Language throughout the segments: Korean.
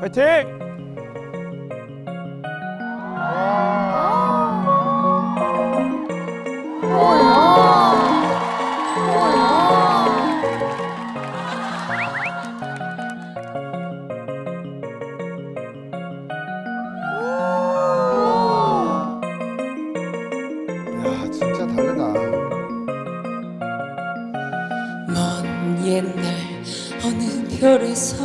파이팅! 야 진짜 다르다. 먼 옛날 어느 별에서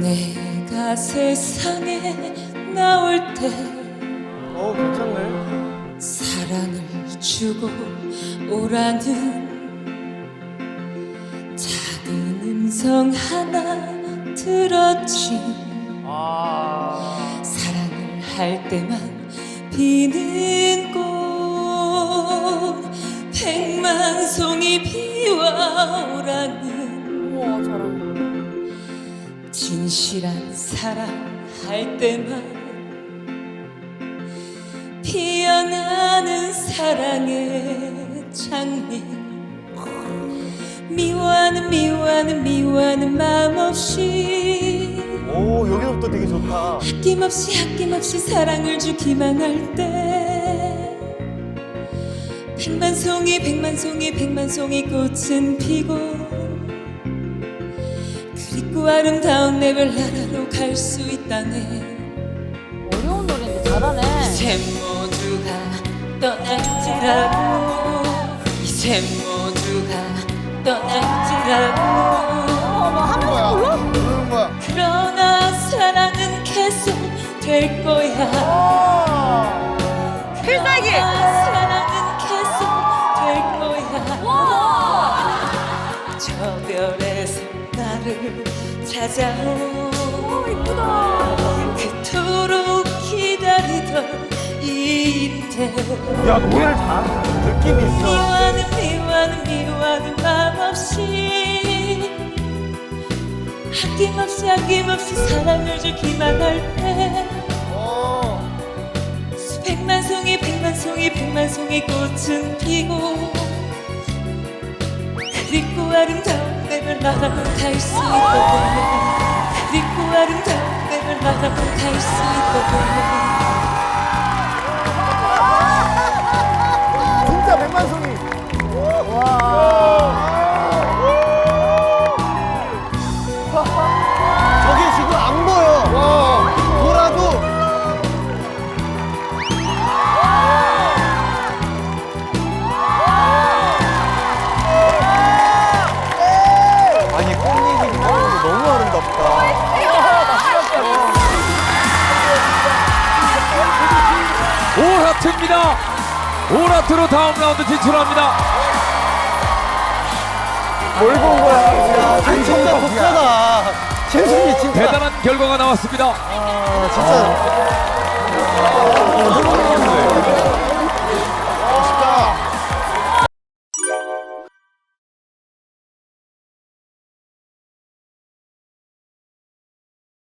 내가 세상에 나올 때 어 괜찮네. 사랑을 주고 오라는 작은 음성 하나 들었지 아. 사랑을 할 때만 피는 꽃 백만 송이 피어 진실한 사랑 할 때만 피어나는 사랑의 장미 미워하는 미워하는 미워하는 마음 없이 오 여기서부터 되게 좋다. 아낌없이 아낌없이 사랑을 주기만 할 때 백만 송이 백만 송이 백만 송이 꽃은 피고 그리고 아름다운 내별 나라로 갈 수 있다네 어려운 노래인데 잘하네. 이제 모두가 떠날지라도 이제 모두가 떠날지라도 어머 하면서 불러? 부르는 거야. 그러나 사랑은 계속 될 거야 필살기! 별에서 나를 찾아오 이쁘다. 그토록 기다리던 이때 야 노래를 잘한다. 느낌 있어. 미워하는 미워하는 미워하는 마음 없이 아낌없이 아낌없이 사랑을 주기만 할때 어. 수백만 송이 백만 송이 백만 송이 꽃은 피고 그리고 아름다운 내별 나라로 갈수 있거든 그리고 아름다운 내별 나라로 갈수 있거든 진짜 백만송이. 오라트입니다. 오라트로 다음 라운드 진출합니다. 뭘본 거야? 야, 진짜 독하다. 진순이 진짜. 대단한 결과가 나왔습니다. 아, 진짜.